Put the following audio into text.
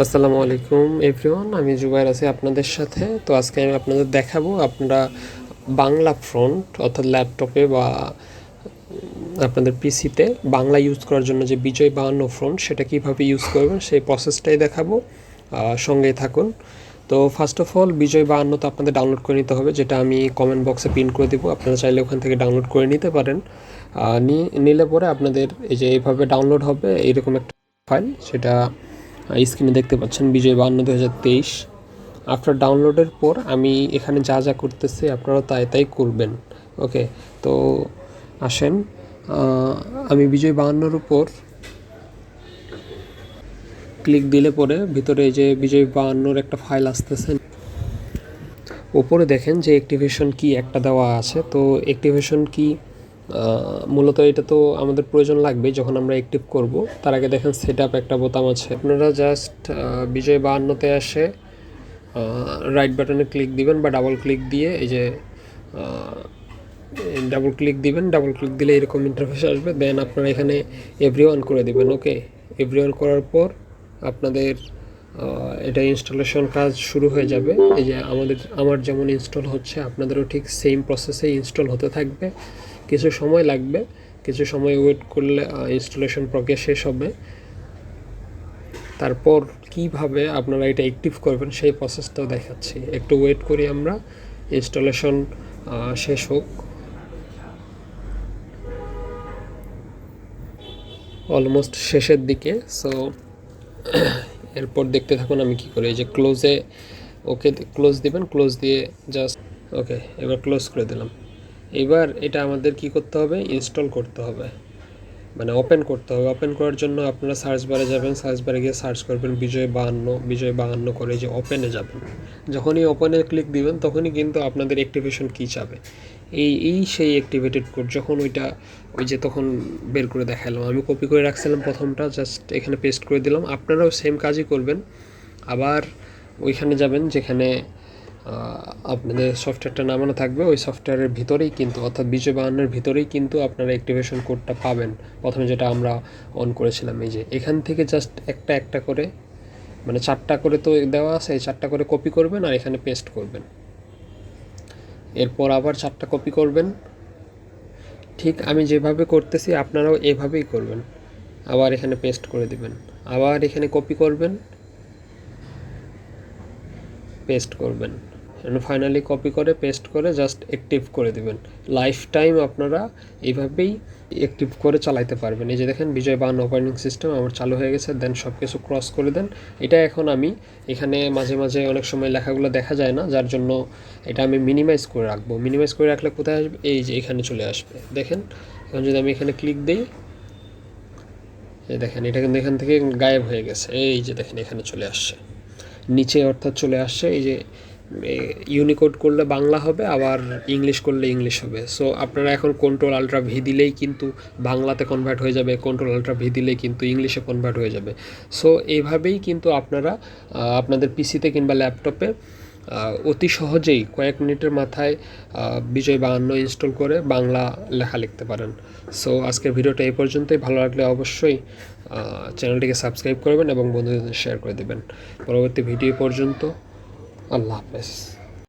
আসসালামু আলাইকুম এভরিওয়ান। আমি জুবাইর আছি আপনাদের সাথে। তো আজকে আমি আপনাদের দেখাবো আপনারা বাংলা ফ্রন্ট অর্থাৎ ল্যাপটপে বা আপনাদের পিসিতে বাংলা ইউজ করার জন্য যে বিজয় বাহান্ন ফ্রন্ট সেটা কীভাবে ইউজ করবেন সেই প্রসেসটাই দেখাবো। আহ, সঙ্গেই থাকুন। তো ফার্স্ট অফ অল বিজয় বাহান্ন তো আপনাদের ডাউনলোড করে নিতে হবে যেটা আমি কমেন্ট বক্সে পিন করে দেবো। আপনারা চাইলে ওখান থেকে ডাউনলোড করে নিতে পারেন। নিয়ে নিলে পরে আপনাদের এই যে এইভাবে ডাউনলোড হবে এইরকম একটা ফাইল সেটা স্ক্রিনে দেখতে পাচ্ছেন বিজয় বাহান্ন দু হাজার তেইশ আফটার ডাউনলোডের পর আমি এখানে যা যা করতেছি আপনারা তাই তাই করবেন। ওকে তো আসেন আমি বিজয় বাহান্নর উপর ক্লিক দিলে পরে ভিতরে যে বিজয় বাহান্নর একটা ফাইল আসতেছে। ওপরে দেখেন যে অ্যাক্টিভেশন কি একটা দেওয়া আছে, তো অ্যাক্টিভেশন কি মূলত এটা তো আমাদের প্রয়োজন লাগবে যখন আমরা অ্যাক্টিভ করব। তার আগে দেখেন সেট আপ একটা বোতাম আছে। আপনারা জাস্ট বিজয় বাহান্নতে আসে রাইট বাটনে ক্লিক দিবেন বা ডাবল ক্লিক দিয়ে এই যে ডাবল ক্লিক দিবেন ডাবল ক্লিক দিলে এরকম ইন্টারফেস আসবে। দেন আপনারা এখানে এভরি ওয়ান করে দেবেন ওকে এভরি ওয়ান করার পর আপনাদের এটা ইনস্টলেশন কাজ শুরু হয়ে যাবে। এই যে আমাদের, আমার যেমন ইনস্টল হচ্ছে, আপনাদেরও ঠিক সেম প্রসেসে ইনস্টল হতে থাকবে। কিছু সময় লাগবে, কিছু সময় ওয়েট করলে ইনস্টলেশন প্রক্রিয়া শেষ হবে। তারপর কীভাবে আপনারা এটা অ্যাক্টিভ করবেন সেই প্রসেসটাও দেখাচ্ছি। একটু ওয়েট করি আমরা ইনস্টলেশন শেষ হোক। অলমোস্ট শেষের দিকে সো এরপর দেখতে থাকুন আমি কি করি। এই যে ক্লোজে ওকে ক্লোজ দিবেন ক্লোজ দিয়ে জাস্ট ওকে এবার ক্লোজ করে দিলাম। এবার এটা আমাদের কি করতে হবে? ইনস্টল করতে হবে। মানে ওপেন করতে হবে। ওপেন করার জন্য আপনারা সার্চ বারে যাবেন। সার্চ বারে গিয়ে সার্চ করবেন বিজয় বাহান্ন বিজয় বাহান্ন করে যে ওপেনে যাবেন। যখনই ওপেনে ক্লিক দিবেন, তখনই কিন্তু আপনাদের অ্যাক্টিভেশন কী চাবে? এই এই সেই অ্যাক্টিভেটেড কোড যখন ওইটা ওই যে তখন বের করে দেখালাম। আমি কপি করে রাখছিলাম প্রথমটা জাস্ট এখানে পেস্ট করে দিলাম। আপনারাও সেম কাজই করবেন। আবার ওইখানে যাবেন যেখানে আপনাদের সফটওয়্যারটা নামানো থাকবে। ওই সফটওয়্যারের ভিতরেই কিন্তু, অর্থাৎ বিজয় বাহান্নের ভিতরেই কিন্তু আপনারা অ্যাক্টিভেশন কোডটা পাবেন। প্রথমে যেটা আমরা অন করেছিলাম, এই যে এখান থেকে জাস্ট একটা একটা করে মানে চারটা করে তো দেওয়া আছে, এই চারটা করে কপি করবেন আর এখানে পেস্ট করবেন। এরপর আবার চারটা কপি করবেন। ঠিক আমি যেভাবে করতেছি, আপনারাও এভাবেই করবেন। আবার এখানে পেস্ট করে দিবেন। আবার এখানে কপি করবেন পেস্ট করবেন। ফাইনালি কপি করে পেস্ট করে জাস্ট অ্যাক্টিভ করে দিবেন। লাইফ টাইম আপনারা এইভাবেই অ্যাক্টিভ করে চালাইতে পারবেন। এই যে দেখেন, বিজয় বাহান অপারেটিং সিস্টেম আমার চালু হয়ে গেছে দেন সব কিছু ক্রস করে দেন। এটা এখন আমি এখানে মাঝে মাঝে অনেক সময় লেখাগুলো দেখা যায় না, যার জন্য এটা আমি মিনিমাইজ করে রাখব। মিনিমাইজ করে রাখলে কোথায় আসবে? এই যে এখানে চলে আসবে। দেখেন, এখন যদি আমি এখানে ক্লিক দিই, এই দেখেন, এটা কিন্তু এখান থেকে গায়েব হয়ে গেছে। এই যে দেখেন, এখানে চলে আসছে। নিচে অর্থাৎ চলে আসছে, এই যে ইউনিকোড করলে বাংলা হবে, আবার ইংলিশ করলে ইংলিশ হবে। সো আপনারা এখন কন্ট্রোল আলট্রা ভি দিলেই কিন্তু বাংলাতে কনভার্ট হয়ে যাবে কন্ট্রোল আলট্রা ভি দিলেই কিন্তু ইংলিশে কনভার্ট হয়ে যাবে। সো এইভাবেই কিন্তু আপনারা আপনাদের পিসিতে কিংবা ল্যাপটপে অতি সহজেই কয়েক মিনিটের মাথায় বিজয় বাহান্ন ইনস্টল করে বাংলা লেখা লিখতে পারেন। সো আজকের ভিডিওটা এই পর্যন্তই। ভালো লাগলে অবশ্যই চ্যানেলটিকে সাবস্ক্রাইব করবেন এবং বন্ধুদের শেয়ার করে দেবেন। পরবর্তী ভিডিও পর্যন্ত। আল্লাহ হাফেজ।